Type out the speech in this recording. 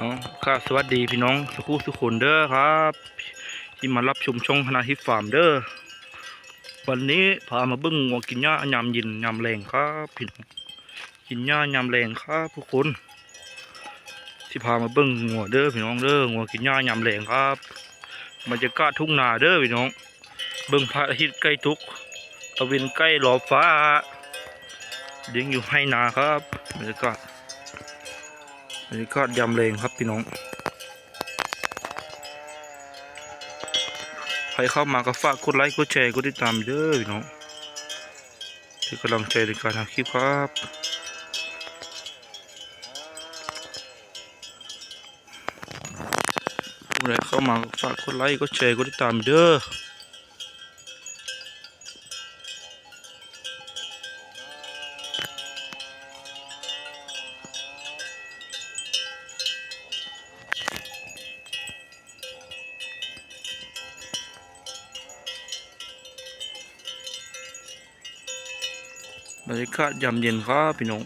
อ๋อครับสวัสดีพี่น้องสุขุสุขนเด้อครับ ที่มารับชมช่องพนาทิพย์ฟาร์มเด้อวันนี้พามาบิ้งงัวกินหญ้ายามยินยามแรงครับพี่น้องกินหญ้ายามแรงครับทุกคน ที่พามาบิ้งงัวเด้อพี่น้องเด้องัวกินหญ้ายามแรงครับบรรยากาศทุ่งนาเด้อพี่น้องเบิ้งพระอาทิตย์ใกล้ทุกตะเวนใกล้รอบฟ้าเลี้ยงอยู่ให้นาครับบรรยากาศ บรรยากาศยามแรงครับพี่น้อง ใครเข้ามาก็ฝากกดไลค์กดแชร์กดติดตามเด้อพี่น้องที่กำลังใจในการทำคลิปครับผู้ใดเข้ามาฝากกดไลค์กดแชร์กดติดตามเด้อ บรรยากาศยามเย็นครับพี่น้อง